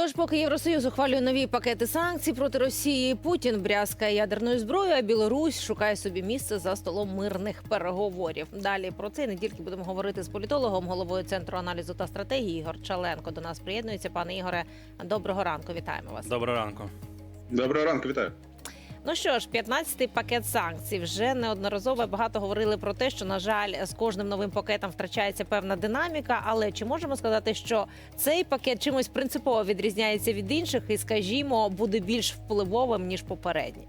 Тож, поки Євросоюз ухвалює нові пакети санкцій проти Росії, Путін брязкає ядерною зброєю, а Білорусь шукає собі місце за столом мирних переговорів. Далі про це не тільки будемо говорити з політологом, головою центру аналізу та стратегії Ігор Чаленко. До нас приєднується. Пане Ігоре, доброго ранку. Вітаємо вас. Доброго ранку. Доброго ранку, вітаю. Ну що ж, 15-й пакет санкцій. Вже неодноразово багато говорили про те, що на жаль, з кожним новим пакетом втрачається певна динаміка. Але чи можемо сказати, що цей пакет чимось принципово відрізняється від інших і, скажімо, буде більш впливовим ніж попередній?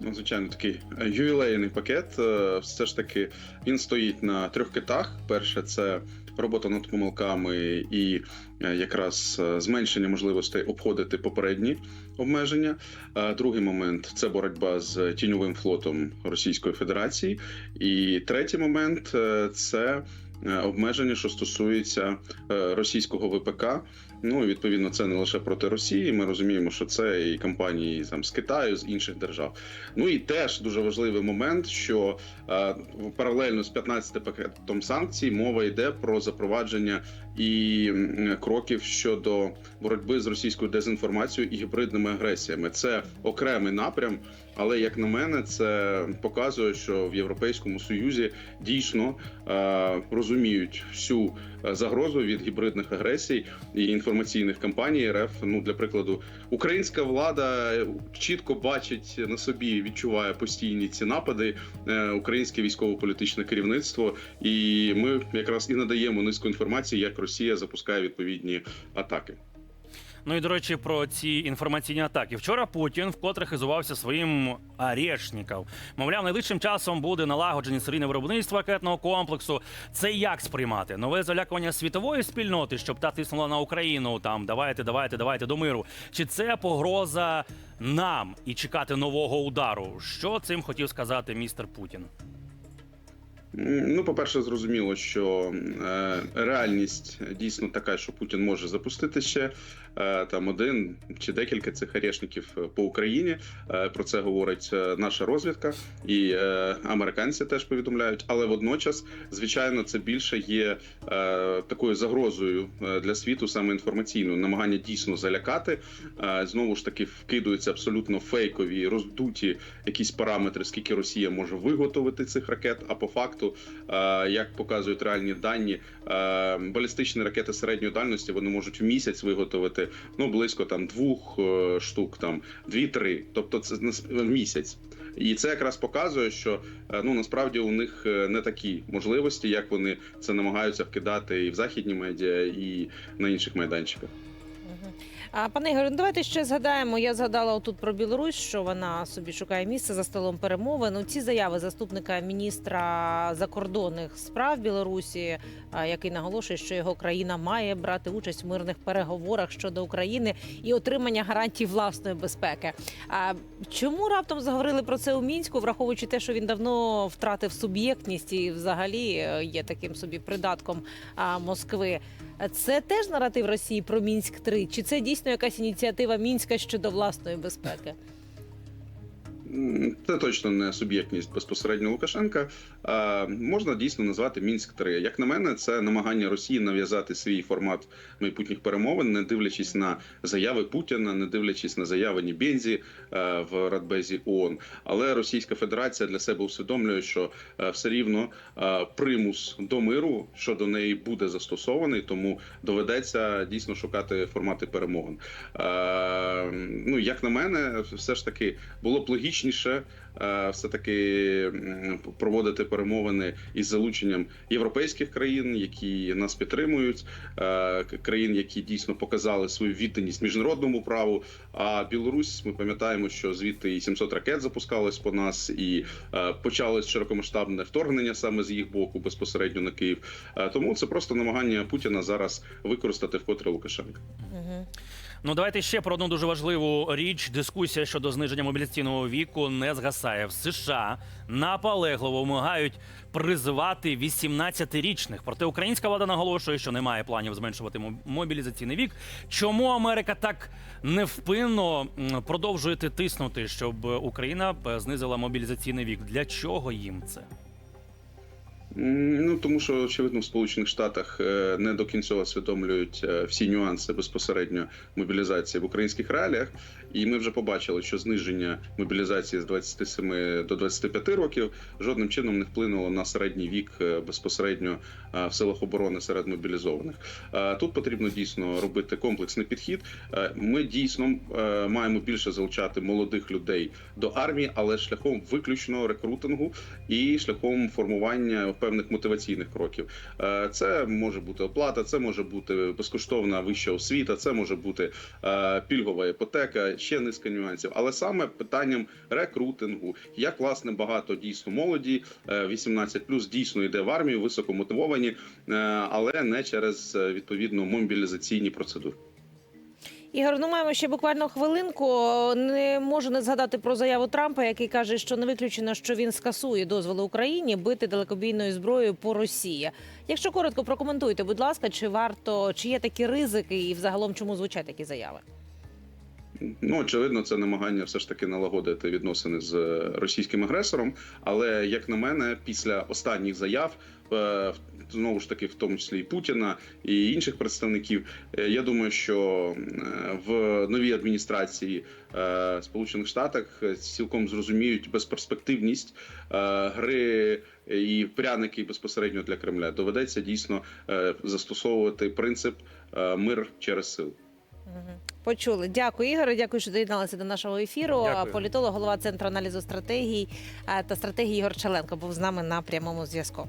Ну, звичайно, такий ювілейний пакет. Е, Все ж таки він стоїть на трьох китах. Перше, це робота над помилками і е, якраз е, зменшення можливостей обходити попередні обмеження. Другий момент це боротьба з тіньовим флотом Російської Федерації. І третій момент е, це обмеження, що стосується російського ВПК. Ну відповідно, це не лише проти Росії. Ми розуміємо, що це і компанії там з Китаю, з інших держав. Ну і теж дуже важливий момент, що е, паралельно з 15 пакетом санкцій мова йде про запровадження і кроків щодо боротьби з російською дезінформацією і гібридними агресіями. Це окремий напрям, але як на мене, це показує, що в Європейському Союзі дійсно е, розуміють всю е, загрозу від гібридних агресій і інформаційних кампаній РФ. Ну для прикладу, українська влада чітко бачить на собі, відчуває постійні ці напади. е, Українське військово-політичне керівництво, і ми якраз і надаємо низку інформації, як Росія запускає відповідні атаки. Ну і до речі, про ці інформаційні атаки. Вчора Путін вкотре хизувався своїм арешником. Мовляв, найближчим часом буде налагодження серійне виробництво ракетного комплексу. Це як сприймати? Нове залякування світової спільноти, щоб та тиснула на Україну. Там давайте, давайте, давайте до миру. Чи це погроза нам і чекати нового удару? Що цим хотів сказати містер Путін? Ну, по-перше, зрозуміло, що е, реальність дійсно така, що Путін може запустити ще там один чи декілька цих арешників е, по Україні. Е, про це говорить е, наша розвідка, і е, американці теж повідомляють. Але водночас, звичайно, це більше є е, такою загрозою е, для світу, саме інформаційною, намагання дійсно залякати. Е, знову ж таки, вкидуються абсолютно фейкові, роздуті якісь параметри, скільки Росія може виготовити цих ракет. А по факту, е, як показують реальні дані, е, балістичні ракети середньої дальності вони можуть в місяць виготовити ну близько там двох е, штук, там дві-три, тобто це в місяць. І це якраз показує, що е, ну насправді у них е, не такі можливості, як вони це намагаються вкидати і в західні медіа, і на інших майданчиках. Пане Ігоре, ну давайте ще згадаємо. Я згадала отут про Білорусь, що вона собі шукає місце за столом перемовин. Ну, ці заяви заступника міністра закордонних справ Білорусі, який наголошує, що його країна має брати участь в мирних переговорах щодо України і отримання гарантій власної безпеки. А чому раптом заговорили про це у мінську, враховуючи те, що він давно втратив суб'єктність і взагалі е, є таким собі придатком Москви? Це теж наратив Росії про мінськ 3 Чи це дійсно якась ініціатива мінська щодо власної безпеки? Це точно не суб'єктність безпосередньо Лукашенка. А, можна дійсно назвати Мінськ 3 Як на мене, це намагання Росії нав'язати свій формат майбутніх перемовин, не дивлячись на заяви Путіна, не дивлячись на заяви Нібензі е, в Радбезі ООН. Але Російська Федерація для себе усвідомлює, що е, все рівно е, примус до миру щодо неї буде застосований, тому доведеться дійсно шукати формати перемовин. Ну як на мене, все ж таки було б логічніше е, все таки проводити перемовини із залученням європейських країн, які нас підтримують, е, країн, які дійсно показали свою відданість міжнародному праву. А Білорусь, ми пам'ятаємо, що звідти і 700 ракет запускалось по нас, і е, почалось широкомасштабне вторгнення саме з їх боку безпосередньо на Київ. Тому це просто намагання Путіна зараз використати вкотре Лукашенка. Ну давайте ще про одну дуже важливу річ. Дискусія щодо зниження мобілізаційного віку не згасає. В США наполегливо вимагають призивати 18-річних. Проте українська влада наголошує, що немає планів зменшувати мобілізаційний вік. Чому Америка так невпинно продовжує тиснути, щоб Україна е, знизила мобілізаційний вік? Для чого їм це? Ну тому що очевидно в Сполучених Штатах е, не до кінця усвідомлюють е, всі нюанси безпосередньо мобілізації в українських реаліях. І ми вже побачили, що зниження мобілізації з 27 до 25 років жодним чином не вплинуло на середній вік е, безпосередньо в силах оборони серед мобілізованих. Тут потрібно дійсно робити комплексний підхід. Ми дійсно маємо більше залучати молодих людей до армії, але шляхом виключного рекрутингу і шляхом формування певних мотиваційних кроків. Е, Це може бути оплата, це може бути безкоштовна вища освіта, це може бути е, пільгова іпотека, ще низка нюансів. Але саме питанням рекрутингу, як власне багато дійсно молоді, е, 18 дійсно йде в армію, високомотивовані, е, але не через е, відповідно мобілізаційні процедури. Ігор, ну маємо ще буквально хвилинку. Не можу не згадати про заяву Трампа, який каже, що не виключено, що він скасує дозволи Україні бити далекобійною зброєю по Росії. Якщо коротко прокоментуйте, будь ласка, чи варто, чи є такі ризики, і взагалом чому звучать такі заяви? Ну, очевидно, це намагання все ж таки налагодити відносини з е, російським агресором. Але як на мене, після останніх заяв, е, знову ж таки, в тому числі і Путіна і інших представників, е, я думаю, що в новій адміністрації Сполучених Штатах цілком зрозуміють безперспективність гри і пряники безпосередньо для Кремля. Доведеться дійсно застосовувати принцип мир через силу. Почули. Дякую, Ігоре. Дякую, що доєдналися до нашого ефіру. Дякую. Політолог, голова центру аналізу стратегій е, та стратегії Ігор Челенко був з нами на прямому зв'язку.